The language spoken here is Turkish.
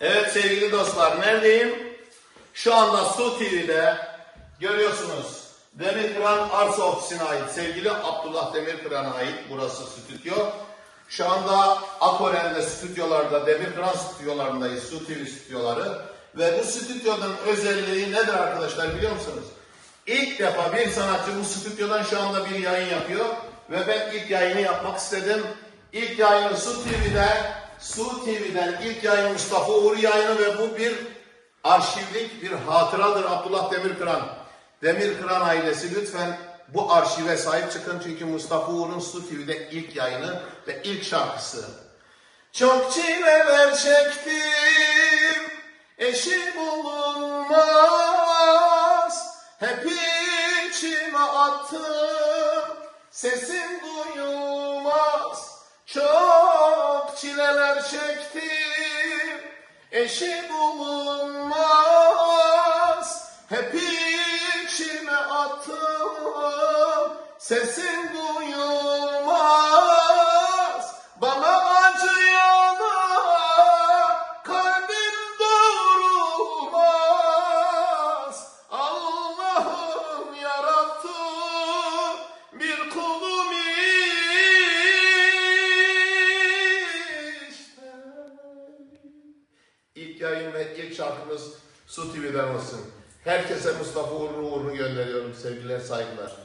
Evet sevgili dostlar neredeyim? Şu anda Su TV'de görüyorsunuz. Demirkıran Arsa Ofisi'ne ait sevgili Abdullah Demirkıran'a ait burası stüdyo. Şu anda Akoren'de stüdyolarda, Demirkıran stüdyolarındayız, Su TV stüdyoları. Ve bu stüdyonun özelliği nedir arkadaşlar biliyor musunuz? İlk defa bir sanatçı bu stüdyodan şu anda bir yayın yapıyor. Ve ben ilk yayını yapmak istedim. İlk yayını Su TV'de, Su TV'den ilk yayın Mustafa Uğur yayını ve bu bir arşivlik bir hatıradır Abdullah Demirkıran. Demirkıran ailesi lütfen bu arşive sahip çıkın çünkü Mustafa Uğur'un Su TV'de ilk yayını ve ilk şarkısı. Çok çileler çektim, eşi bulunmaz. Hep içime attım, sesim duyulmaz. Çileler çektim, eşi bulunmaz. Hep içime attım, sesim duyulmaz. İlk yayın ve ilk şarkımız Su TV'den olsun. Herkese Mustafa Uğur'unu uğurunu gönderiyorum. Sevgiler, saygılar.